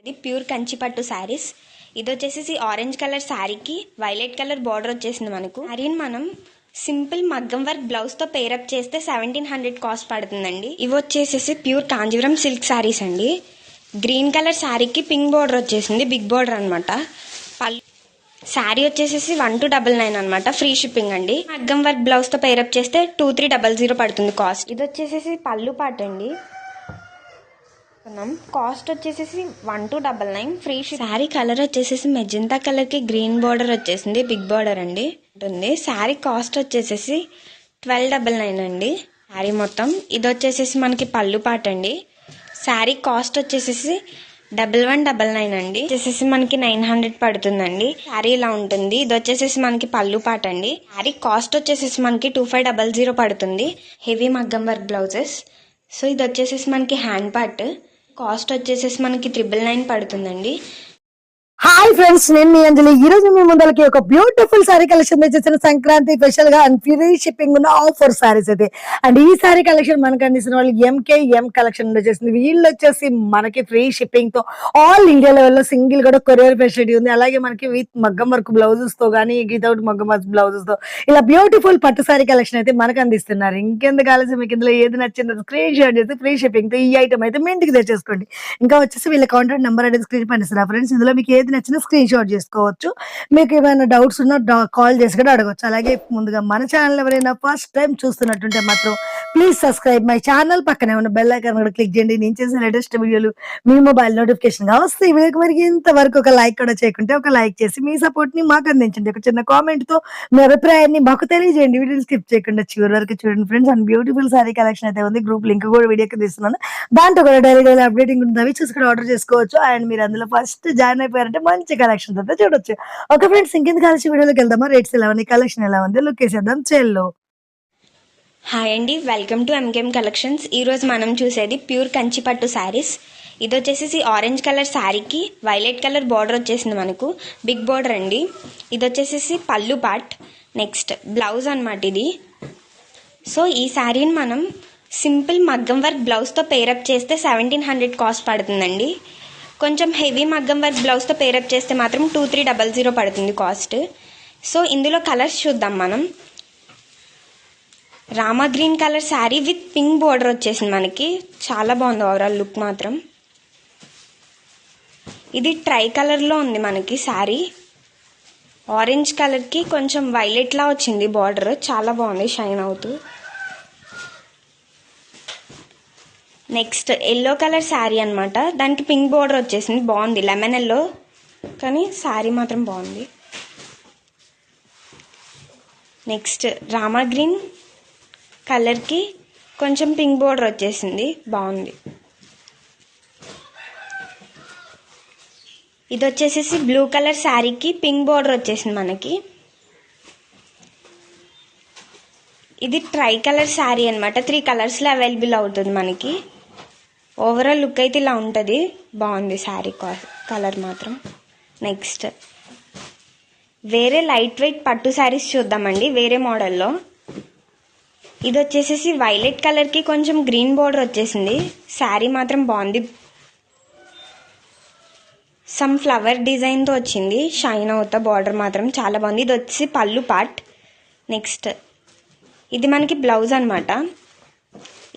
ఇది ప్యూర్ కంచిపట్టు శారీస్. ఇది వచ్చేసి ఆరెంజ్ కలర్ శారీకి వైలెట్ కలర్ బార్డర్ వచ్చేసింది మనకు. శారీని మనం సింపుల్ మగ్గం వర్క్ బ్లౌజ్తో పేరప్ చేస్తే సెవెంటీన్ హండ్రెడ్ కాస్ట్ పడుతుందండి. ఇవి వచ్చేసేసి ప్యూర్ కాంజీవరం సిల్క్ శారీస్ అండి. గ్రీన్ కలర్ శారీకి పింక్ బార్డర్ వచ్చేసింది బిగ్ బార్డర్ అనమాట పళ్ళు శారీ వచ్చేసేసి వన్ టూ డబల్ నైన్ అనమాట ఫ్రీ షిప్పింగ్ అండి. మగ్గం వర్క్ బ్లౌజ్తో పేరప్ చేస్తే టూ త్రీ డబల్ జీరో పడుతుంది కాస్ట్ ఇది వచ్చేసేసి పళ్ళు పాట అండి. కాస్ట్ వచ్చేసేసి one two double nine free saree colour వచ్చేసేసి మెజంతా కలర్కి గ్రీన్ బార్డర్ వచ్చేసింది. బిగ్ బార్డర్ అండి. ఉంటుంది. శారీ కాస్ట్ వచ్చేసేసి ట్వెల్వ్ డబల్ నైన్ అండి. శారీ మొత్తం. ఇది వచ్చేసేసి మనకి పళ్ళు పాట అండి. శారీ కాస్ట్ వచ్చేసేసి డబల్ వన్ డబల్ నైన్ అండి. వచ్చేసేసి మనకి నైన్ హండ్రెడ్ పడుతుందండి. శారీ ఇలా ఉంటుంది. ఇది వచ్చేసేసి మనకి పళ్ళు పాట అండి. శారీ కాస్ట్ వచ్చేసేసి మనకి టూ ఫైవ్ డబల్ జీరో పడుతుంది. హెవీ మగ్గం వర్క్ బ్లౌజెస్ సో ఇది వచ్చేసేసి మనకి హ్యాండ్ పార్ట్ కాస్ట్ వచ్చేసేసి మనకి ట్రిపుల్ నైన్ పడుతుందండి. హాయ్ ఫ్రెండ్స్ నేను మీ అంజలి. ఈ రోజు మీ ముందరకి ఒక బ్యూటిఫుల్ సారీ కలెక్షన్ చేసిన సంక్రాంతి స్పెషల్గా అండ్ ఫ్రీ షిప్పింగ్ ఉన్న ఆఫర్ సారీస్ అయితే. అండ్ ఈ సారీ కలెక్షన్ మనకు అందిస్తున్న వాళ్ళు ఎంకే ఎం కలెక్షన్ వచ్చేసింది. వీళ్ళు వచ్చేసి మనకి ఫ్రీ షిప్పింగ్తో ఆల్ ఇండియా లెవెల్లో సింగిల్ కూడా కొరియర్ ఫెసిలిటీ ఉంది. అలాగే మనకి విత్ మగ్గం వర్క్ బ్లౌజెస్తో కానీ వితౌట్ మగ్గం వర్క్ బ్లౌజెస్తో ఇలా బ్యూటిఫుల్ పట్టు సారీ కలెక్షన్ అయితే మనకు అందిస్తున్నారు. ఇంకెందుకు ఆలస్యం? మీకు ఇందులో ఏది నచ్చిందో స్క్రీన్ షాట్ చేసి ఫ్రీ షిప్పింగ్తో ఈ ఐటమ్ అయితే మీ ఇంటికి తెచ్చేసుకోండి. ఇంకా వచ్చేసి వీళ్ళ కాంటాక్ట్ నెంబర్ అనేది స్క్రీన్ పైన ఫ్రెండ్స్ ఇందులో మీకు ఏది నచ్చినా స్క్రీన్ షాట్ చేసుకోవచ్చు. మీకు ఏమైనా డౌట్స్ ఉన్నా కాల్ చేసి కూడా అడగవచ్చు అలాగే ముందుగా మన ఛానల్ ఎవరైనా ఫస్ట్ టైం చూస్తున్నట్టుంటే మాత్రం ప్లీజ్ సబ్స్క్రైబ్ మై ఛానల్ పక్కనే ఉన్న బెల్ ఐకాన్ కూడా క్లిక్ చేయండి. నేను చేసిన లేటెస్ట్ వీడియోలు మీ మొబైల్ నోటిఫికేషన్గా వస్తే ఈ వీడియోకి మరి ఇంతవరకు ఒక లైక్ కూడా చేయకుంటే ఒక లైక్ చేసి మీ సపోర్ట్ని మాకు అందించండి. ఒక చిన్న కామెంట్తో మీ అభిప్రాయాన్ని మాకు తెలియజేయండి. వీడియోని స్కిప్ చేయకుండా చివరి వరకు చూడండి friends and beautiful sari collection అయితే ఉంది. గ్రూప్ లింక్ కూడా వీడియోకి తీస్తున్నాను. దాంట్లో కూడా డైలీ డైలీ అప్డేటింగ్ ఉంటుంది. అవి కూడా ఆర్డర్ చేసుకోవచ్చు. అండ్ మీరు అందులో ఫస్ట్ జాయిన్ అయిపోయారంటే మంచి కలెక్షన్ అయితే చూడొచ్చు. ఓకే ఫ్రెండ్స్ ఇంకెందుకు కలిసి వీడియోలోకి వెళ్దామా? రేట్స్ ఎలా ఉన్నాయి? కలెక్షన్ ఎలా ఉంది? లుక్ వేసేద్దాం. చెల్లో. హాయ్ అండి. వెల్కమ్ టు ఎంకేఎం కలెక్షన్స్ ఈ రోజు మనం చూసేది ప్యూర్ కంచిపట్టు శారీస్ ఇది వచ్చేసి ఆరెంజ్ కలర్ శారీకి వైలెట్ కలర్ బార్డర్ వచ్చేసింది మనకు. బిగ్ బార్డర్ అండి. ఇది వచ్చేసి పళ్ళు పార్ట్ నెక్స్ట్ బ్లౌజ్ అనమాట ఇది. సో ఈ శారీని మనం సింపుల్ మగ్గం వర్క్ బ్లౌజ్తో పేరప్ చేస్తే సెవెంటీన్ హండ్రెడ్ కాస్ట్ పడుతుందండి. కొంచెం హెవీ మగ్గం వర్క్ బ్లౌజ్తో పేరప్ చేస్తే మాత్రం టూ త్రీ డబల్ జీరో పడుతుంది కాస్ట్. సో ఇందులో కలర్స్ చూద్దాం మనం. Rama green colour sari with pink border వచ్చేసింది మనకి. చాలా బాగుంది ఓవరాల్ లుక్ మాత్రం. ఇది ట్రై కలర్లో ఉంది మనకి శారీ. ఆరెంజ్ కలర్కి కొంచెం వైలెట్లా వచ్చింది బార్డర్ చాలా బాగుంది షైన్ అవుతూ. నెక్స్ట్ ఎల్లో కలర్ శారీ అనమాట దానికి పింక్ బోర్డర్ వచ్చేసింది. బాగుంది. Lemon yellow. కానీ శారీ మాత్రం బాగుంది. నెక్స్ట్ రామా గ్రీన్ కలర్కి కొంచెం పింక్ బోర్డర్ వచ్చేసింది. బాగుంది. ఇది వచ్చేసేసి బ్లూ కలర్ శారీకి పింక్ బోర్డర్ వచ్చేసింది మనకి. ఇది ట్రై కలర్ శారీ అనమాట త్రీ కలర్స్లో అవైలబుల్ అవుతుంది మనకి. ఓవరాల్ లుక్ అయితే ఇలా ఉంటుంది. బాగుంది శారీ కలర్ మాత్రం. నెక్స్ట్ వేరే లైట్ వెయిట్ పట్టు శారీస్ చూద్దామండి వేరే మోడల్లో ఇది వచ్చేసేసి వైలెట్ కలర్కి కొంచెం గ్రీన్ బోర్డర్ వచ్చేసింది. శారీ మాత్రం బాగుంది. సమ్ ఫ్లవర్ డిజైన్తో వచ్చింది. షైన్ అవుతా బార్డర్ మాత్రం చాలా బాగుంది. ఇది వచ్చి పళ్ళు పార్ట్ నెక్స్ట్ ఇది మనకి బ్లౌజ్ అనమాట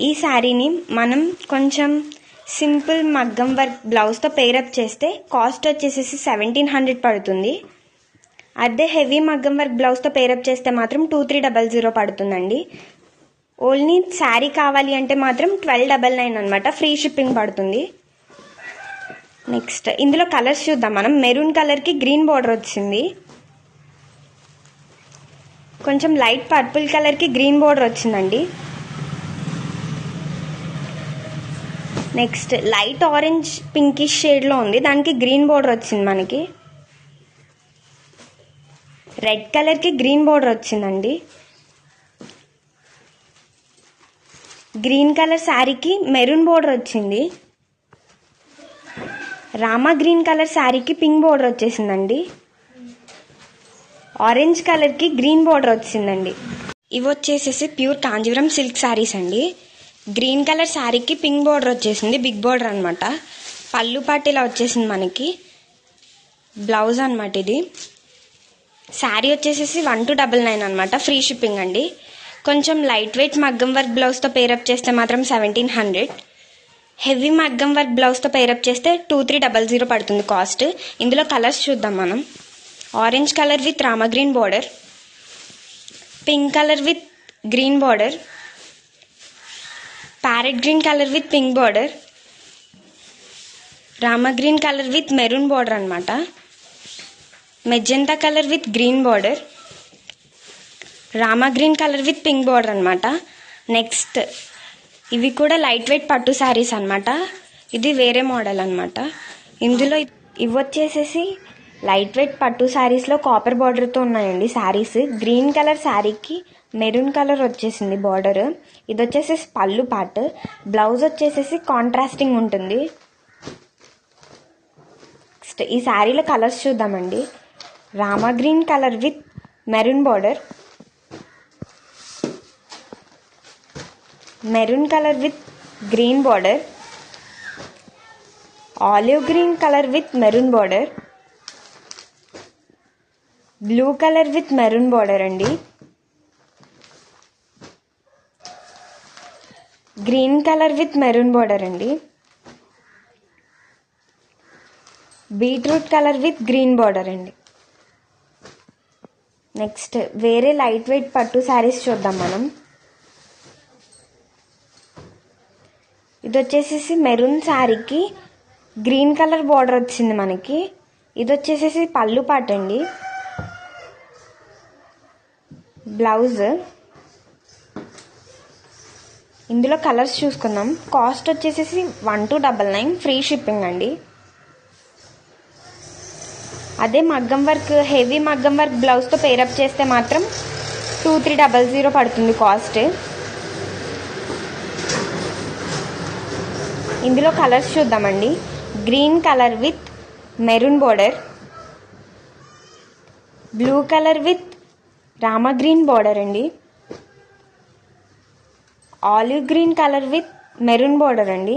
ఈ శారీని మనం కొంచెం సింపుల్ మగ్గం వర్క్ బ్లౌజ్తో పేరప్ చేస్తే కాస్ట్ వచ్చేసేసి సెవెంటీన్ హండ్రెడ్ పడుతుంది. అదే హెవీ మగ్గం వర్క్ బ్లౌజ్తో పేరప్ చేస్తే మాత్రం టూ త్రీ డబల్ జీరో పడుతుందండి. ఓన్లీ శారీ కావాలి అంటే మాత్రం ట్వెల్వ్ డబల్ నైన్ అనమాట ఫ్రీ షిప్పింగ్ పడుతుంది. నెక్స్ట్ ఇందులో కలర్స్ చూద్దాం. మనం మెరూన్ కలర్కి గ్రీన్ బార్డర్ వచ్చింది. కొంచెం లైట్ పర్పుల్ కలర్కి గ్రీన్ బార్డర్ వచ్చిందండి. నెక్స్ట్ లైట్ ఆరెంజ్ పింకిష్ షేడ్లో ఉంది. దానికి గ్రీన్ బార్డర్ వచ్చింది మనకి. రెడ్ కలర్కి గ్రీన్ బార్డర్ వచ్చిందండి. గ్రీన్ కలర్ శారీకి మెరూన్ బార్డర్ వచ్చింది. రామా గ్రీన్ కలర్ శారీకి పింక్ బార్డర్ వచ్చేసిందండి. ఆరెంజ్ కలర్కి గ్రీన్ బార్డర్ వచ్చిందండి. ఇవి వచ్చేసేసి ప్యూర్ కాంజీవరం సిల్క్ శారీస్ అండి. గ్రీన్ కలర్ శారీకి పింక్ బార్డర్ వచ్చేసింది బిగ్ బార్డర్ అనమాట పళ్ళు పాటిలా వచ్చేసింది మనకి. బ్లౌజ్ అనమాట ఇది. శారీ వచ్చేసేసి వన్ టూ డబల్ నైన్ అనమాట ఫ్రీ షిప్పింగ్ అండి. కొంచెం లైట్ వెయిట్ మగ్గం వర్క్ బ్లౌజ్తో పేరప్ చేస్తే మాత్రం సెవెంటీన్ హండ్రెడ్ హెవీ మగ్గం వర్క్ బ్లౌజ్తో పేరప్ చేస్తే టూ త్రీ డబల్ జీరో పడుతుంది కాస్ట్. ఇందులో కలర్స్ చూద్దాం మనం. Orange colour with Rama green border. Pink colour with green border. Parrot green colour with pink border Rama green colour with maroon border అనమాట magenta colour with green border Rama green colour with pink border అనమాట next ఇవి కూడా light weight పట్టు శారీస్ అనమాట ఇది వేరే model అనమాట ఇందులో ఇవి వచ్చేసేసి లైట్ వెయిట్ పట్టు శారీస్లో కాపర్ బార్డర్తో ఉన్నాయండి శారీస్. గ్రీన్ కలర్ శారీకి మెరూన్ కలర్ వచ్చేసింది బార్డర్. ఇది వచ్చేసేసి పళ్ళు పార్ట్ బ్లౌజ్ వచ్చేసేసి కాంట్రాస్టింగ్ ఉంటుంది. నెక్స్ట్ ఈ శారీలో కలర్స్ చూద్దామండి. Rama green colour with maroon border. Maroon colour with green border. Olive green colour with maroon border. Blue colour with maroon border అండి. Green colour with maroon border అండి. Beetroot colour with green border అండి. Next వేరే light weight పట్టు శారీస్ చూద్దాం మనం. ఇది వచ్చేసేసి maroon శారీకి గ్రీన్ కలర్ బార్డర్ వచ్చింది మనకి. ఇది వచ్చేసేసి పళ్ళు పాట అండి. బ్లౌజ్. ఇందులో కలర్స్ చూసుకుందాం. కాస్ట్ వచ్చేసేసి one two double nine free shipping అండి. అదే మగ్గం వర్క్ హెవీ మగ్గం వర్క్ బ్లౌజ్తో పేరప్ చేస్తే మాత్రం టూ త్రీ డబల్ జీరో పడుతుంది కాస్ట్. ఇందులో కలర్స్ చూద్దామండి. Green colour with maroon border. Blue colour with Rama green border అండి. Olive green colour with maroon border అండి.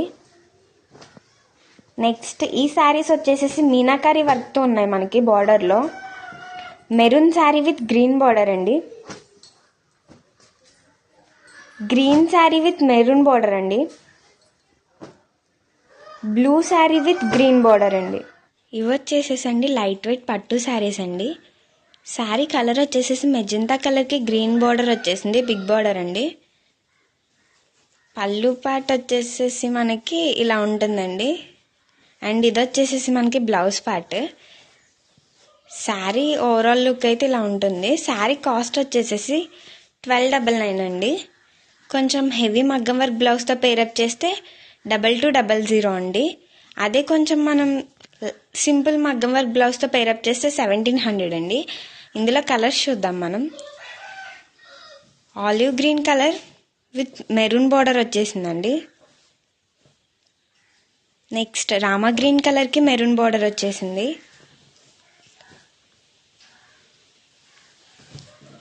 నెక్స్ట్ ఈ శారీస్ వచ్చేసేసి మీనాకారి వర్క్తో ఉన్నాయి మనకి బార్డర్లో. Maroon sari with green border అండి. Green sari with maroon border అండి. Blue sari with green border అండి. ఇవి వచ్చేసేసి అండి లైట్ వెయిట్ పట్టు శారీస్ అండి. శారీ కలర్ వచ్చేసేసి మెజంతా కలర్కి గ్రీన్ బార్డర్ వచ్చేసింది బిగ్ బార్డర్ అండి. పళ్ళు పాట వచ్చేసేసి మనకి ఇలా ఉంటుందండి. అండ్ ఇది వచ్చేసేసి మనకి blouse part. Saree overall look అయితే ఇలా ఉంటుంది. శారీ కాస్ట్ వచ్చేసేసి ట్వెల్వ్ డబల్ నైన్ అండి. కొంచెం హెవీ మగ్గం వర్క్ బ్లౌజ్తో పేరప్ చేస్తే డబల్ టూ డబల్ జీరో అండి. అదే కొంచెం మనం సింపుల్ మగ్గం వర్క్ బ్లౌజ్తో పేరప్ చేస్తే సెవెంటీన్ హండ్రెడ్ అండి. ఇందులో కలర్స్ చూద్దాం మనం. Olive green colour with maroon border వచ్చేసిందండి. నెక్స్ట్ రామా గ్రీన్ కలర్కి మెరూన్ బార్డర్ వచ్చేసింది.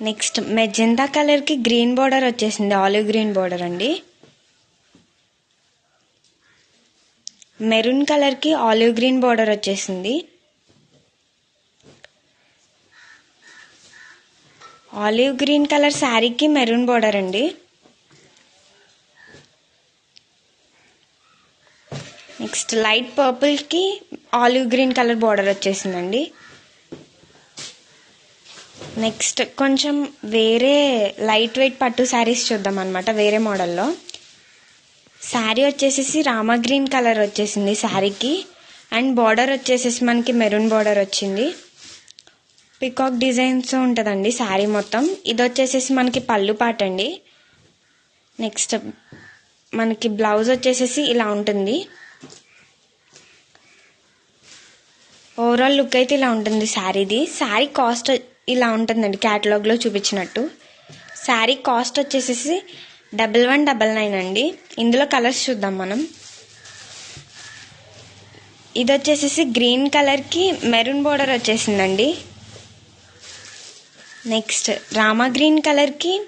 నెక్స్ట్ మెజెంతా కలర్కి గ్రీన్ బార్డర్ వచ్చేసింది. ఆలివ్ గ్రీన్ బార్డర్ అండి. మెరూన్ కలర్కి ఆలివ్ గ్రీన్ బార్డర్ వచ్చేసింది. ఆలివ్ గ్రీన్ కలర్ శారీకి మెరూన్ బార్డర్ అండి. నెక్స్ట్ లైట్ పర్పుల్కి ఆలివ్ గ్రీన్ కలర్ బార్డర్ వచ్చేసిందండి. నెక్స్ట్ కొంచెం వేరే లైట్ వెయిట్ పట్టు శారీస్ చూద్దాం అనమాట వేరే మోడల్లో. శారీ వచ్చేసేసి రామా గ్రీన్ కలర్ వచ్చేసింది శారీకి. అండ్ బార్డర్ వచ్చేసేసి మనకి మెరూన్ బార్డర్ వచ్చింది. పికాక్ డిజైన్స్ ఉంటుందండి శారీ మొత్తం. ఇది వచ్చేసేసి మనకి పళ్ళు పాట అండి. నెక్స్ట్ మనకి బ్లౌజ్ వచ్చేసేసి ఇలా ఉంటుంది. ఓవరాల్ లుక్ అయితే ఇలా ఉంటుంది శారీది. శారీ కాస్ట్ ఇలా ఉంటుందండి క్యాటలాగ్లో చూపించినట్టు. శారీ కాస్ట్ వచ్చేసేసి డబల్ వన్ డబల్ నైన్ అండి. ఇందులో కలర్స్ చూద్దాం మనం. ఇది వచ్చేసేసి గ్రీన్ కలర్కి మెరూన్ బోర్డర్ వచ్చేసిందండి. నెక్స్ట్ రామా గ్రీన్ కలర్కి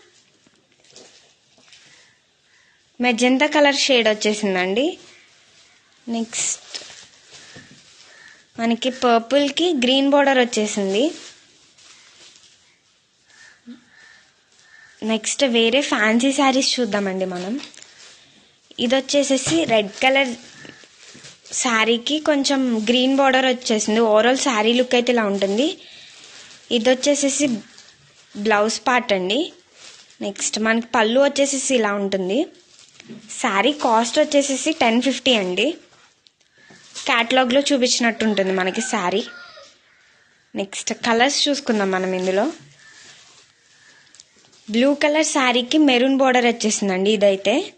మెజంతా కలర్ షేడ్ వచ్చేసిందండి. నెక్స్ట్ మనకి పర్పుల్కి గ్రీన్ బార్డర్ వచ్చేసింది. నెక్స్ట్ వేరే ఫ్యాన్సీ శారీస్ చూద్దామండి మనం. ఇది వచ్చేసేసి రెడ్ కలర్ శారీకి కొంచెం గ్రీన్ బార్డర్ వచ్చేసింది. ఓవరాల్ శారీ లుక్ అయితే ఇలా ఉంటుంది. ఇది వచ్చేసేసి బ్లౌజ్ పార్ట్ అండి. నెక్స్ట్ మనకి పళ్ళు వచ్చేసేసి ఇలా ఉంటుంది. శారీ కాస్ట్ వచ్చేసేసి టెన్ ఫిఫ్టీ అండి. క్యాటలాగ్లో చూపించినట్టు ఉంటుంది మనకి శారీ. నెక్స్ట్ కలర్స్ చూసుకుందాం మనం ఇందులో. బ్లూ కలర్ శారీకి మెరూన్ బార్డర్ వచ్చేసిందండి ఇదైతే.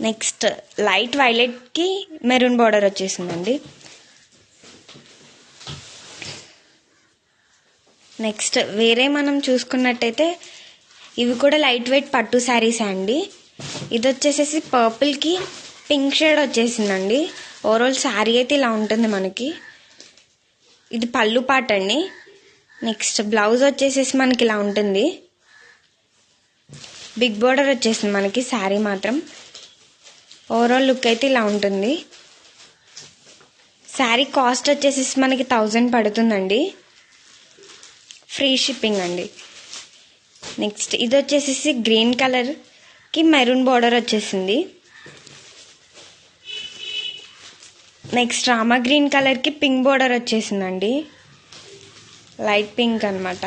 నెక్స్ట్ లైట్ వైలెట్కి మెరూన్ బార్డర్ వచ్చేసిందండి. నెక్స్ట్ వేరే మనం చూసుకున్నట్టయితే ఇవి కూడా లైట్ వెయిట్ పట్టు శారీస్ అండి. ఇది వచ్చేసేసి పర్పుల్కి పింక్ షేడ్ వచ్చేసిందండి. ఓవరాల్ శారీ అయితే ఇలా ఉంటుంది మనకి. ఇది పళ్ళు పాట అండి. నెక్స్ట్ బ్లౌజ్ వచ్చేసేసి మనకి ఇలా ఉంటుంది. బిగ్ బోర్డర్ వచ్చేసింది మనకి శారీ మాత్రం. ఓవరాల్ లుక్ అయితే ఇలా ఉంటుంది. శారీ కాస్ట్ వచ్చేసేసి మనకి థౌజండ్ పడుతుందండి. ఫ్రీ షిప్పింగ్ అండి. నెక్స్ట్ ఇది వచ్చేసేసి గ్రీన్ కలర్కి మెరూన్ బోర్డర్ వచ్చేసింది. నెక్స్ట్ రామా గ్రీన్ కలర్కి పింక్ బార్డర్ వచ్చేసిందండి. లైట్ పింక్ అనమాట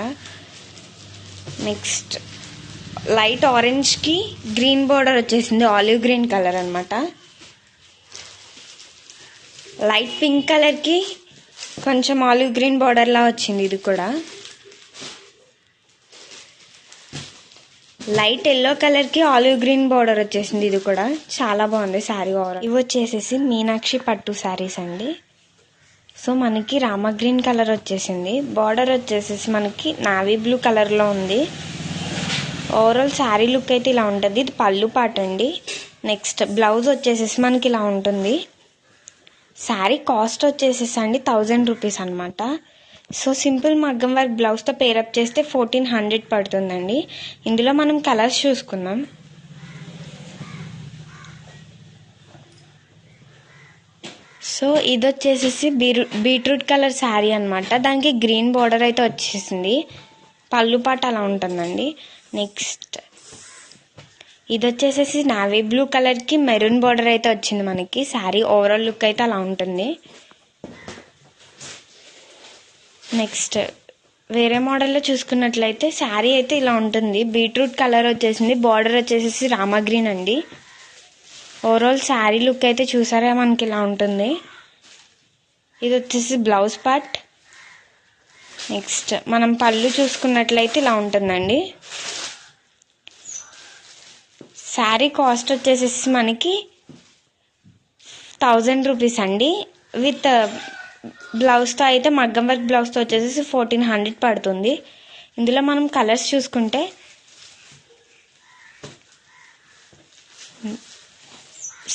నెక్స్ట్ లైట్ ఆరెంజ్కి గ్రీన్ బోర్డర్ వచ్చేసింది ఆలివ్ గ్రీన్ కలర్ అనమాట లైట్ పింక్ కలర్కి కొంచెం ఆలివ్ గ్రీన్ బార్డర్లా వచ్చింది ఇది కూడా. లైట్ ఎల్లో కలర్కి ఆలివ్ గ్రీన్ బార్డర్ వచ్చేసింది. ఇది కూడా చాలా బాగుంది శారీ ఓవర్ ఇవి వచ్చేసేసి మీనాక్షి పట్టు శారీస్ అండి. సో మనకి రామ గ్రీన్ కలర్ వచ్చేసింది. బార్డర్ వచ్చేసేసి మనకి నావీ బ్లూ కలర్లో ఉంది. ఓవరాల్ శారీ లుక్ అయితే ఇలా ఉంటుంది. ఇది పళ్ళు పాట అండి. నెక్స్ట్ బ్లౌజ్ వచ్చేసేసి మనకి ఇలా ఉంటుంది. శారీ కాస్ట్ వచ్చేసేసి అండి థౌజండ్ రూపీస్ అనమాట సో సింపుల్ మగ్గం వర్క్ బ్లౌజ్తో పేరప్ చేస్తే ఫోర్టీన్ హండ్రెడ్ పడుతుందండి. ఇందులో మనం కలర్స్ చూసుకుందాం. సో ఇది వచ్చేసేసి బీరూ బీట్రూట్ కలర్ శారీ అనమాట దానికి గ్రీన్ బార్డర్ అయితే వచ్చేసింది. పళ్ళు పాట అలా ఉంటుందండి. నెక్స్ట్ ఇది వచ్చేసేసి నావీ బ్లూ కలర్కి మెరూన్ బార్డర్ అయితే వచ్చింది మనకి. శారీ ఓవరాల్ లుక్ అయితే అలా ఉంటుంది. నెక్స్ట్ వేరే మోడల్లో చూసుకున్నట్లయితే శారీ అయితే ఇలా ఉంటుంది. బీట్రూట్ కలర్ వచ్చేసింది బార్డర్ వచ్చేసేసి రామా గ్రీన్ అండి. ఓవరాల్ శారీ లుక్ అయితే చూసారా మనకి ఇలా ఉంటుంది. ఇది వచ్చేసి బ్లౌజ్ పార్ట్. నెక్స్ట్ మనం పళ్ళు చూసుకున్నట్లయితే ఇలా ఉంటుందండి. శారీ కాస్ట్ వచ్చేసేసి మనకి థౌజండ్ రూపీస్ అండి. విత్ బ్లౌజ్తో అయితే మగ్గం వర్క్ బ్లౌజ్తో వచ్చేసి ఫోర్టీన్ హండ్రెడ్ పడుతుంది. ఇందులో మనం కలర్స్ చూసుకుంటే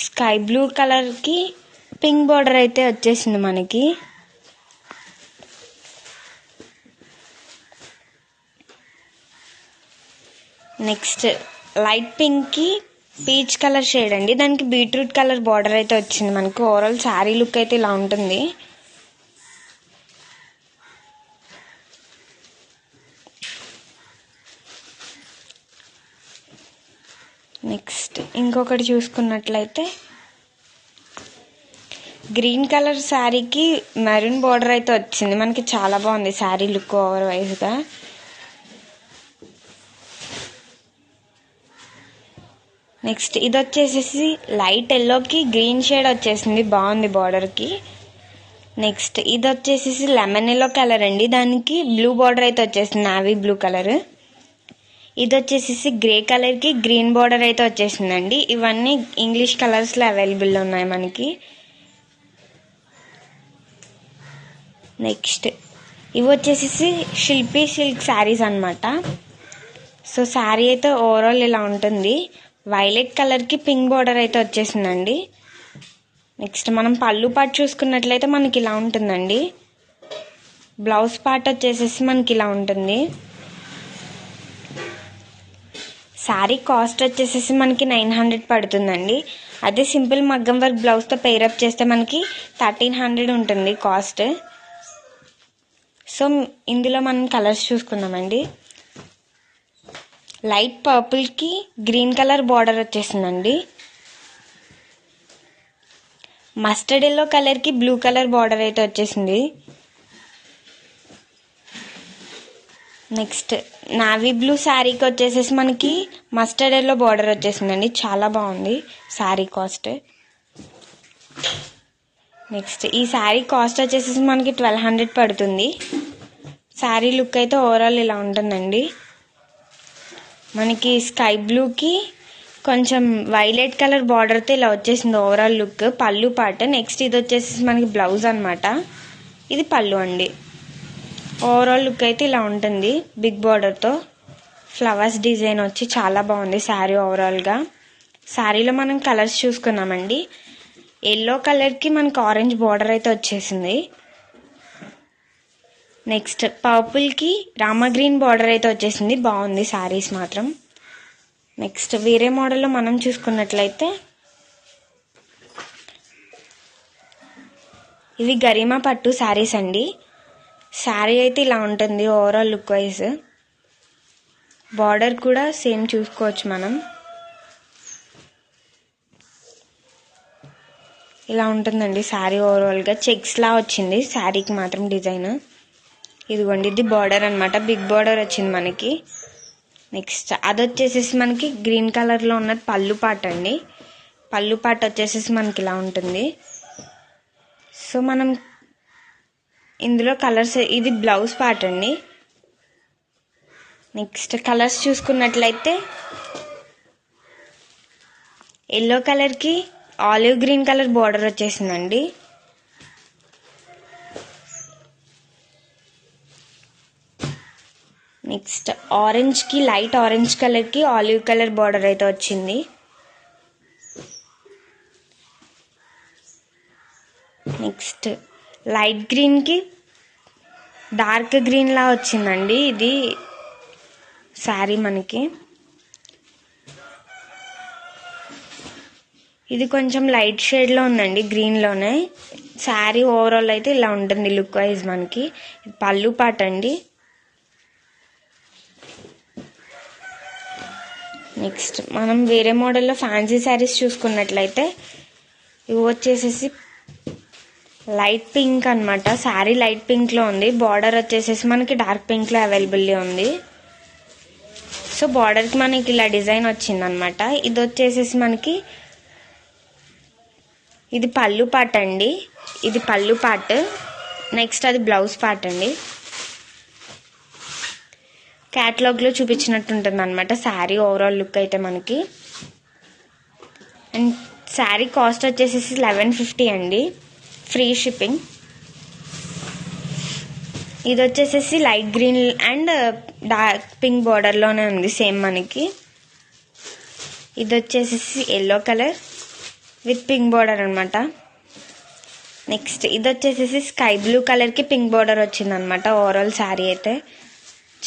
స్కై బ్లూ కలర్కి పింక్ బార్డర్ అయితే వచ్చేసింది మనకి. నెక్స్ట్ లైట్ పింక్కి పీచ్ కలర్ షేడ్ అండి. దానికి బీట్రూట్ కలర్ బార్డర్ అయితే వచ్చింది మనకు. ఓవరాల్ శారీ లుక్ అయితే ఇలా ఉంటుంది. నెక్స్ట్ ఇంకొకటి చూసుకున్నట్లయితే గ్రీన్ కలర్ శారీకి మెరూన్ బార్డర్ అయితే వచ్చింది. మనకి చాలా బాగుంది శారీ లుక్ ఓవర్ వైజ్గా నెక్స్ట్ ఇది వచ్చేసేసి లైట్ ఎల్లోకి గ్రీన్ షేడ్ వచ్చేసింది. బాగుంది బార్డర్కి నెక్స్ట్ ఇది వచ్చేసేసి లెమన్ ఎల్లో కలర్ అండి. దానికి బ్లూ బార్డర్ అయితే వచ్చేసింది. నావీ బ్లూ కలర్ ఇది వచ్చేసేసి గ్రే కలర్కి గ్రీన్ బార్డర్ అయితే వచ్చేసిందండి. ఇవన్నీ ఇంగ్లీష్ కలర్స్లో అవైలబుల్ ఉన్నాయి మనకి. నెక్స్ట్. ఇవి వచ్చేసేసి శిల్పి సిల్క్ శారీస్ అనమాట సో శారీ అయితే ఓవరాల్ ఇలా ఉంటుంది. వైలెట్ కలర్కి పింక్ బార్డర్ అయితే వచ్చేసిందండి. నెక్స్ట్ మనం పళ్ళు పార్ట్ చూసుకున్నట్లయితే మనకి ఇలా ఉంటుందండి. బ్లౌజ్ పార్ట్ వచ్చేసేసి మనకి ఇలా ఉంటుంది. శారీ కాస్ట్ వచ్చేసేసి మనకి నైన్ హండ్రెడ్ పడుతుందండి. అదే సింపుల్ మగ్గం వర్క్ బ్లౌజ్తో పేరప్ చేస్తే మనకి థర్టీన్ హండ్రెడ్ ఉంటుంది కాస్ట్. సో ఇందులో మనం కలర్స్ చూసుకుందామండి. లైట్ పర్పుల్కి గ్రీన్ కలర్ బార్డర్ వచ్చేసిందండి. మస్టర్డ్ ఎల్లో కలర్కి బ్లూ కలర్ బార్డర్ అయితే వచ్చేసింది. నెక్స్ట్ నావీ బ్లూ శారీకి వచ్చేసేసి మనకి మస్టర్డ్ ఎల్లో బార్డర్ వచ్చేసిందండి. చాలా బాగుంది శారీ కాస్ట్. నెక్స్ట్ ఈ శారీ కాస్ట్ వచ్చేసేసి మనకి ట్వెల్వ్ హండ్రెడ్ పడుతుంది. శారీ లుక్ అయితే ఓవరాల్ ఇలా ఉంటుందండి. మనకి స్కై బ్లూకి కొంచెం వైలెట్ కలర్ బార్డర్తో ఇలా వచ్చేసింది ఓవరాల్ లుక్. పళ్ళు పాట. నెక్స్ట్ ఇది వచ్చేసి మనకి బ్లౌజ్ అనమాట ఇది పళ్ళు అండి. ఓవరాల్ లుక్ అయితే ఇలా ఉంటుంది. బిగ్ బార్డర్తో ఫ్లవర్స్ డిజైన్ వచ్చి చాలా బాగుంది శారీ ఓవరాల్గా శారీలో మనం కలర్స్ చూసుకున్నామండి. ఎల్లో కలర్కి మనకు ఆరెంజ్ బార్డర్ అయితే వచ్చేసింది. నెక్స్ట్ పర్పుల్కి రామ గ్రీన్ బార్డర్ అయితే వచ్చేసింది. బాగుంది శారీస్ మాత్రం. నెక్స్ట్ వేరే మోడల్లో మనం చూసుకున్నట్లయితే ఇవి గరిమా పట్టు శారీస్ అండి. శారీ అయితే ఇలా ఉంటుంది ఓవరాల్ లుక్ వైజ్ బార్డర్ కూడా సేమ్ చూసుకోవచ్చు మనం. ఇలా ఉంటుందండి శారీ ఓవరాల్గా చెక్స్లా వచ్చింది శారీకి మాత్రం డిజైన్. ఇదిగోండి ఇది బార్డర్ అనమాట బిగ్ బార్డర్ వచ్చింది మనకి. నెక్స్ట్ అది వచ్చేసేసి మనకి గ్రీన్ కలర్లో ఉన్నది పళ్ళు పాట అండి. పళ్ళు పాట వచ్చేసేసి మనకి ఇలా ఉంటుంది. సో మనం ఇందులో కలర్స్ ఇది బ్లౌజ్ పార్ట్ అండి నెక్స్ట్ కలర్స్ చూసుకున్నట్లయితే ఎల్లో కలర్కి ఆలివ్ గ్రీన్ కలర్ బార్డర్ వచ్చేసిందండి. నెక్స్ట్ ఆరెంజ్కి లైట్ ఆరెంజ్ కలర్కి ఆలివ్ కలర్ బార్డర్ అయితే వచ్చింది. నెక్స్ట్ లైట్ గ్రీన్కి డార్క్ గ్రీన్లా వచ్చిందండి ఇది శారీ మనకి. ఇది కొంచెం లైట్ షేడ్లో ఉందండి గ్రీన్లోనే. శారీ ఓవరాల్ అయితే ఇలా ఉంటుంది లుక్ వైజ్ మనకి. పళ్ళు పాట అండి. నెక్స్ట్ మనం వేరే మోడల్లో ఫ్యాన్సీ శారీస్ చూసుకున్నట్లయితే ఇవి వచ్చేసేసి లైట్ పింక్ అనమాట శారీ లైట్ పింక్లో ఉంది. బార్డర్ వచ్చేసేసి మనకి డార్క్ పింక్లో అవైలబుల్లీ ఉంది. సో బార్డర్కి మనకి ఇలా డిజైన్ వచ్చిందనమాట ఇది వచ్చేసేసి మనకి ఇది పళ్ళు పాట అండి. ఇది పళ్ళు పాట నెక్స్ట్ అది బ్లౌజ్ పార్ట్ అండి. క్యాటలాగ్లో చూపించినట్టు ఉంటుంది అనమాట శారీ ఓవరాల్ లుక్ అయితే మనకి. అండ్ శారీ కాస్ట్ వచ్చేసేసి లెవెన్ ఫిఫ్టీ అండి. Free shipping. ఇది వచ్చేసేసి light green and dark pink బార్డర్లోనే ఉంది సేమ్ మనకి. ఇది వచ్చేసేసి yellow colour with pink border అనమాట నెక్స్ట్ ఇది వచ్చేసేసి స్కై బ్లూ కలర్కి పింక్ బార్డర్ వచ్చిందనమాట ఓవరాల్ శారీ అయితే.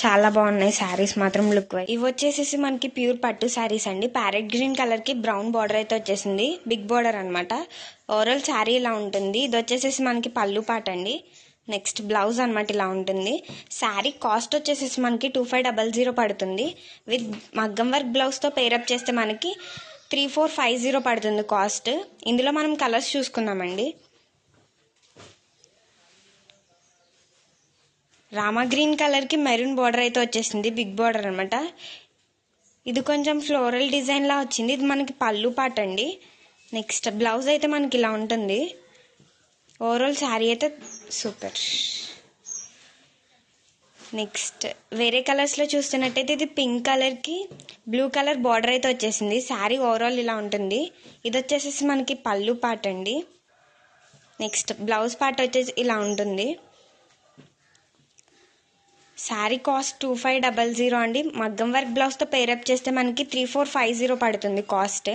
చాలా బాగున్నాయి శారీస్ మాత్రం లుక్ వైజ్. ఇవి వచ్చేసేసి మనకి ప్యూర్ పట్టు శారీస్ అండి. ప్యారెట్ గ్రీన్ కలర్కి బ్రౌన్ బార్డర్ అయితే వచ్చేసింది. బిగ్ బార్డర్ అనమాట ఓవరాల్ శారీ ఇలా ఉంటుంది. ఇది వచ్చేసేసి మనకి పళ్ళు పాట అండి. నెక్స్ట్ బ్లౌజ్ అనమాట ఇలా ఉంటుంది. శారీ కాస్ట్ వచ్చేసేసి మనకి టూ ఫైవ్ డబల్ జీరో పడుతుంది. విత్ మగ్గం వర్క్ బ్లౌజ్తో పేరప్ చేస్తే మనకి త్రీ ఫోర్ ఫైవ్ జీరో పడుతుంది కాస్ట్. ఇందులో మనం కలర్స్ చూసుకుందామండి. రామా గ్రీన్ కలర్కి మెరూన్ బార్డర్ అయితే వచ్చేసింది బిగ్ బార్డర్ అనమాట ఇది కొంచెం ఫ్లోరల్ డిజైన్లా వచ్చింది. ఇది మనకి పళ్ళు పాట అండి. నెక్స్ట్ బ్లౌజ్ అయితే మనకి ఇలా ఉంటుంది. ఓవరాల్ శారీ అయితే సూపర్ నెక్స్ట్ వేరే కలర్స్లో చూస్తున్నట్టయితే ఇది పింక్ కలర్కి బ్లూ కలర్ బార్డర్ అయితే వచ్చేసింది. శారీ ఓవరాల్ ఇలా ఉంటుంది. ఇది వచ్చేసేసి మనకి పళ్ళు పాట అండి. నెక్స్ట్ బ్లౌజ్ పార్ట్ వచ్చేసి ఇలా ఉంటుంది. Sari cost two five double zero అండి. మగ్గం వర్క్ బ్లౌజ్తో పేరప్ చేస్తే మనకి త్రీ ఫోర్ ఫైవ్ జీరో పడుతుంది కాస్ట్.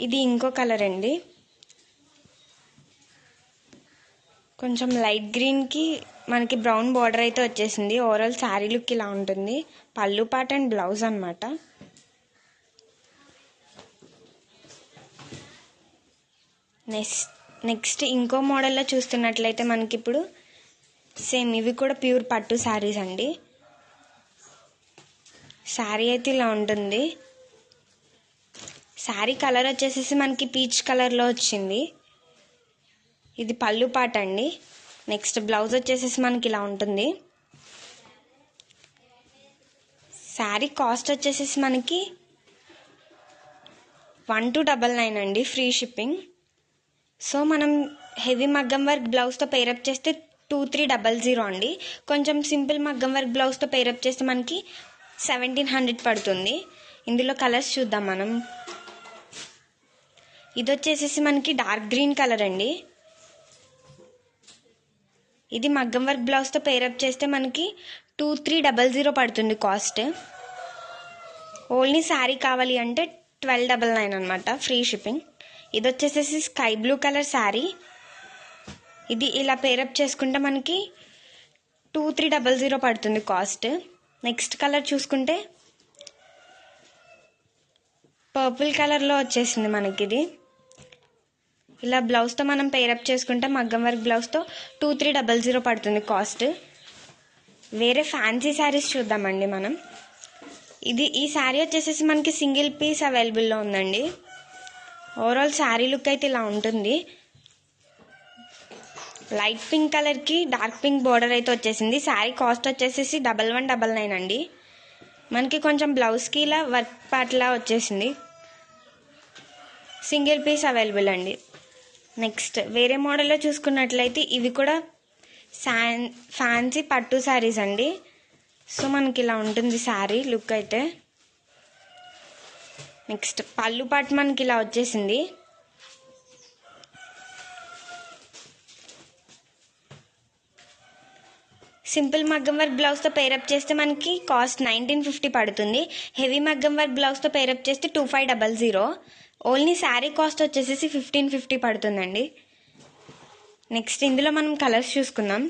ఇది ఇంకో కలర్ అండి. కొంచెం లైట్ గ్రీన్కి మనకి బ్రౌన్ బార్డర్ అయితే వచ్చేసింది. ఓవరాల్ శారీ లుక్ ఇలా ఉంటుంది. పళ్ళు పాట అండ్ బ్లౌజ్ అనమాట నెక్స్ట్ నెక్స్ట్ ఇంకో మోడల్లో చూస్తున్నట్లయితే మనకి ఇప్పుడు సేమ్ ఇవి కూడా ప్యూర్ పట్టు శారీస్ అండి. శారీ అయితే ఇలా ఉంటుంది. శారీ కలర్ వచ్చేసేసి మనకి పీచ్ కలర్లో వచ్చింది. ఇది పళ్ళు పాట అండి. నెక్స్ట్ బ్లౌజ్ వచ్చేసేసి మనకి ఇలా ఉంటుంది. శారీ కాస్ట్ వచ్చేసేసి మనకి వన్ టూ డబల్ నైన్ అండి ఫ్రీ షిప్పింగ్. సో మనం హెవీ మగ్గం వర్క్ బ్లౌజ్తో పేరప్ చేస్తే టూ త్రీ డబల్ జీరో అండి. కొంచెం సింపుల్ మగ్గం వర్క్ బ్లౌజ్తో పేరప్ చేస్తే మనకి సెవెంటీన్ హండ్రెడ్ పడుతుంది. ఇందులో కలర్స్ చూద్దాం మనం. ఇది వచ్చేసేసి మనకి డార్క్ గ్రీన్ కలర్ అండి. ఇది మగ్గం వర్క్ బ్లౌజ్తో పేరప్ చేస్తే మనకి టూ త్రీ డబల్ జీరో పడుతుంది కాస్ట్. ఓన్లీ శారీ కావాలి అంటే ట్వెల్వ్ డబల్ నైన్ అనమాట ఫ్రీ షిప్పింగ్. ఇది వచ్చేసేసి స్కై బ్లూ కలర్ శారీ. ఇది ఇలా పేరప్ చేసుకుంటే మనకి టూ త్రీ డబల్ జీరో పడుతుంది కాస్ట్ నెక్స్ట్ కలర్ చూసుకుంటే పర్పుల్ కలర్లో వచ్చేసింది మనకి ఇది. ఇలా బ్లౌజ్తో మనం పేరప్ చేసుకుంటే మగ్గం వర్క్ బ్లౌజ్తో టూ త్రీ డబల్ జీరో పడుతుంది కాస్ట్ వేరే ఫ్యాన్సీ శారీస్ చూద్దామండి మనం. ఇది ఈ శారీ వచ్చేసేసి మనకి సింగిల్ పీస్ అవైలబుల్లో ఉందండి. ఓవరాల్ శారీ లుక్ అయితే ఇలా ఉంటుంది. లైట్ పింక్ కలర్కి డార్క్ పింక్ బార్డర్ అయితే వచ్చేసింది. శారీ కాస్ట్ వచ్చేసేసి డబల్ వన్ డబల్ నైన్ అండి. మనకి కొంచెం బ్లౌజ్కి ఇలా వర్క్ పార్ట్లా వచ్చేసింది. సింగిల్ పీస్ అవైలబుల్ అండి. నెక్స్ట్ వేరే మోడల్లో చూసుకున్నట్లయితే ఇవి కూడా శాన్ ఫ్యాన్సీ పట్టు శారీస్ అండి. సో మనకి ఇలా ఉంటుంది శారీ లుక్ అయితే. నెక్స్ట్ పళ్ళు పాటు మనకి ఇలా వచ్చేసింది. సింపుల్ మగ్గం వర్క్ బ్లౌజ్తో పేరప్ చేస్తే మనకి కాస్ట్ నైన్టీన్ ఫిఫ్టీ పడుతుంది. హెవీ మగ్గం వర్క్ బ్లౌజ్తో పేరప్ చేస్తే two five double zero. Only sari cost వచ్చేసేసి ఫిఫ్టీన్ ఫిఫ్టీ పడుతుందండి. నెక్స్ట్ ఇందులో మనం కలర్స్ చూసుకుందాం.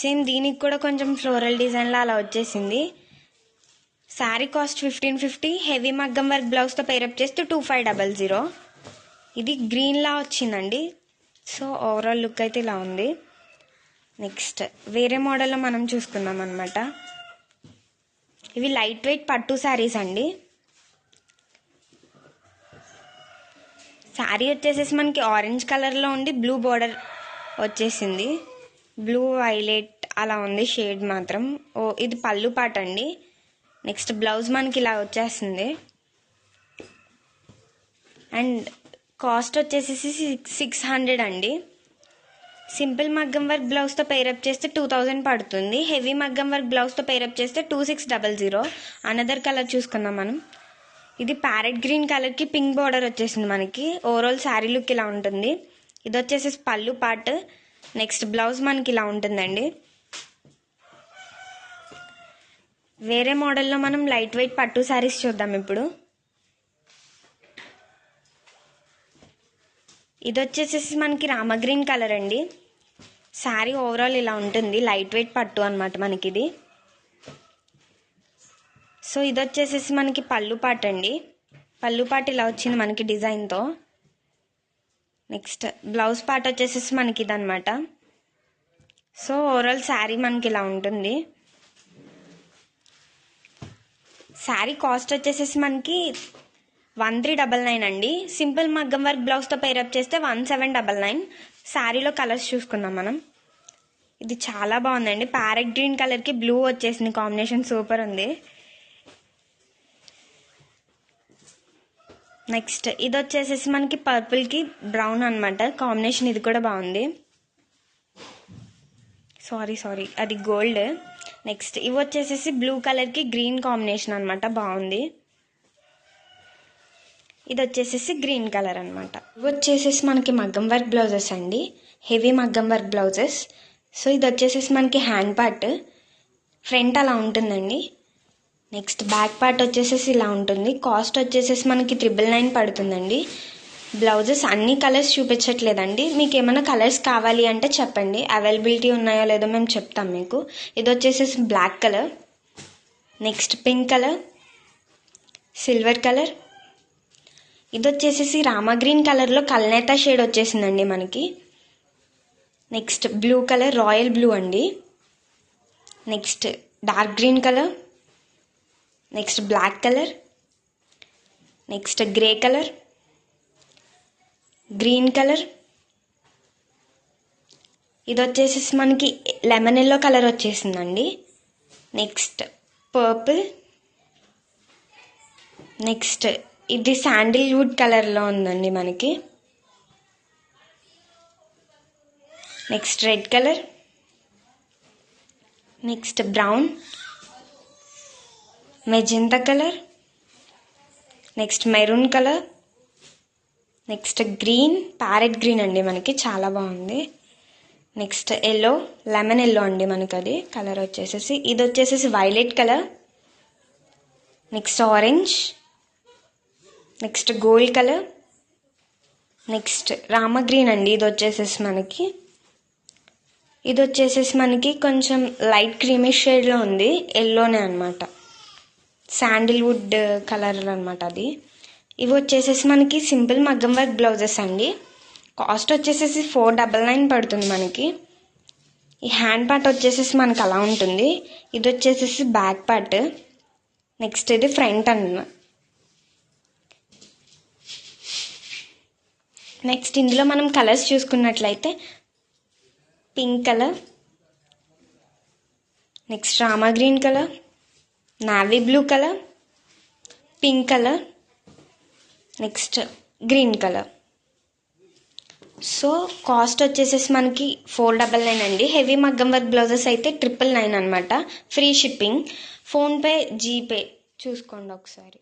సేమ్ దీనికి కూడా కొంచెం ఫ్లోరల్ డిజైన్లో అలా వచ్చేసింది. Sari cost fifteen fifty heavy మగ్గం వర్క్ బ్లౌజ్తో పేరప్ చేస్తే టూ ఫైవ్ డబల్ జీరో. ఇది గ్రీన్లా వచ్చిందండి. సో ఓవరాల్ లుక్ అయితే ఇలా ఉంది. నెక్స్ట్ వేరే మోడల్లో మనం చూసుకుందాం అనమాట ఇవి లైట్ వెయిట్ పట్టు శారీస్ అండి. శారీ వచ్చేసేసి మనకి ఆరెంజ్ కలర్లో ఉండి బ్లూ బార్డర్ వచ్చేసింది. బ్లూ వైలెట్ అలా ఉంది షేడ్ మాత్రం. ఓ ఇది పళ్ళు పాట అండి. నెక్స్ట్ బ్లౌజ్ మనకి ఇలా వచ్చేస్తుంది. అండ్ కాస్ట్ వచ్చేసేసి సిక్స్ సిక్స్ హండ్రెడ్ అండి. సింపుల్ మగ్గం వర్క్ బ్లౌజ్తో పేరప్ చేస్తే టూ థౌజండ్ పడుతుంది. హెవీ మగ్గం వర్క్ బ్లౌజ్తో పేరప్ చేస్తే two six double zero. Another colour చూసుకుందాం మనం. ఇది ప్యారెట్ గ్రీన్ కలర్కి పింక్ బార్డర్ వచ్చేసింది మనకి. ఓవరాల్ శారీ లుక్ ఇలా ఉంటుంది. ఇది వచ్చేసి పళ్ళు పార్ట్ నెక్స్ట్ బ్లౌజ్ మనకి ఇలా ఉంటుందండి. వేరే మోడల్లో మనం లైట్ వెయిట్ పట్టు శారీస్ చూద్దాం ఇప్పుడు. ఇది వచ్చేసేసి మనకి రామ గ్రీన్ కలర్ అండి. శారీ ఓవరాల్ ఇలా ఉంటుంది. లైట్ వెయిట్ పట్టు అనమాట మనకి ఇది సో ఇది వచ్చేసేసి మనకి పళ్ళు పాట అండి. పళ్ళు పాట ఇలా వచ్చింది మనకి డిజైన్తో నెక్స్ట్ బ్లౌజ్ పార్ట్ వచ్చేసేసి మనకి ఇదనమాట సో ఓవరాల్ శారీ మనకి ఇలా ఉంటుంది. శారీ కాస్ట్ వచ్చేసేసి మనకి వన్ త్రీ డబల్ నైన్ అండి. సింపుల్ మగ్గం వర్క్ బ్లౌజ్తో పేరప్ చేస్తే వన్ సెవెన్ డబల్ నైన్. శారీలో కలర్స్ చూసుకుందాం మనం. ఇది చాలా బాగుందండి. ప్యారెట్ గ్రీన్ కలర్కి బ్లూ వచ్చేసింది కాంబినేషన్. సూపర్ ఉంది. నెక్స్ట్ ఇది వచ్చేసేసి మనకి పర్పుల్కి బ్రౌన్ అనమాట కాంబినేషన్ ఇది కూడా బాగుంది. Sorry sorry. అది గోల్డ్. నెక్స్ట్ ఇవి వచ్చేసేసి బ్లూ కలర్కి గ్రీన్ కాంబినేషన్ అనమాట బాగుంది. ఇది వచ్చేసేసి గ్రీన్ కలర్ అనమాట ఇవి వచ్చేసేసి మనకి మగ్గం వర్క్ బ్లౌజెస్ అండి. హెవీ మగ్గం వర్క్ బ్లౌజెస్. సో ఇది వచ్చేసేసి మనకి హ్యాండ్ పార్ట్. ఫ్రంట్ అలా ఉంటుందండి. నెక్స్ట్ బ్యాక్ పార్ట్ వచ్చేసేసి ఇలా ఉంటుంది. కాస్ట్ వచ్చేసేసి మనకి త్రిబుల్ నైన్ పడుతుందండి. బ్లౌజెస్ అన్ని కలర్స్ చూపించట్లేదండి. మీకు ఏమైనా కలర్స్ కావాలి అంటే చెప్పండి. అవైలబిలిటీ ఉన్నాయో లేదో మేము చెప్తాం మీకు. ఇది వచ్చేసేసి black colour. Next pink colour. Silver colour. ఇది వచ్చేసేసి రామా గ్రీన్ కలర్లో కల్నేత షేడ్ వచ్చేసిందండి మనకి. Next blue colour royal blue అండి. Next dark green colour. Next black colour. Next grey colour. Green colour. ఇది వచ్చేసేసి మనకి లెమన్ ఎల్లో కలర్ వచ్చేసిందండి. Next purple. నెక్స్ట్ ఇది శాండిల్వుడ్ కలర్లో ఉందండి మనకి. Next red colour next brown magenta colour next maroon colour next green parrot green అండి మనకి చాలా బాగుంది. నెక్స్ట్ ఎల్లో లెమన్ ఎల్లో అండి మనకి అది కలర్ వచ్చేసేసి. ఇది వచ్చేసేసి violet colour next orange next gold colour. Next Rama green అండి ఇది వచ్చేసేసి మనకి. ఇది వచ్చేసేసి మనకి కొంచెం లైట్ క్రీమీ షేడ్లో ఉంది ఎల్లోనే అనమాట శాండిల్వుడ్ కలర్ అనమాట అది. ఇవి వచ్చేసేసి మనకి సింపుల్ మగ్గం వర్క్ బ్లౌజెస్ అండి. కాస్ట్ వచ్చేసేసి ఫోర్ డబల్ నైన్ పడుతుంది మనకి. ఈ హ్యాండ్ పార్ట్ వచ్చేసేసి మనకి అలా ఉంటుంది. ఇది వచ్చేసేసి బ్యాక్ పార్ట్. నెక్స్ట్ ఇది ఫ్రంట్ అన్న నెక్స్ట్ ఇందులో మనం కలర్స్ చూసుకున్నట్లయితే pink colour next Rama green colour navy blue colour pink colour next green colour. So cost వచ్చేసేసి మనకి ఫోర్ డబల్ నైన్ అండి. హెవీ మగ్గం వర్క్ బ్లౌజెస్ అయితే ట్రిపుల్ నైన్ అనమాట ఫ్రీ షిప్పింగ్. ఫోన్పే జీపే చూసుకోండి ఒకసారి.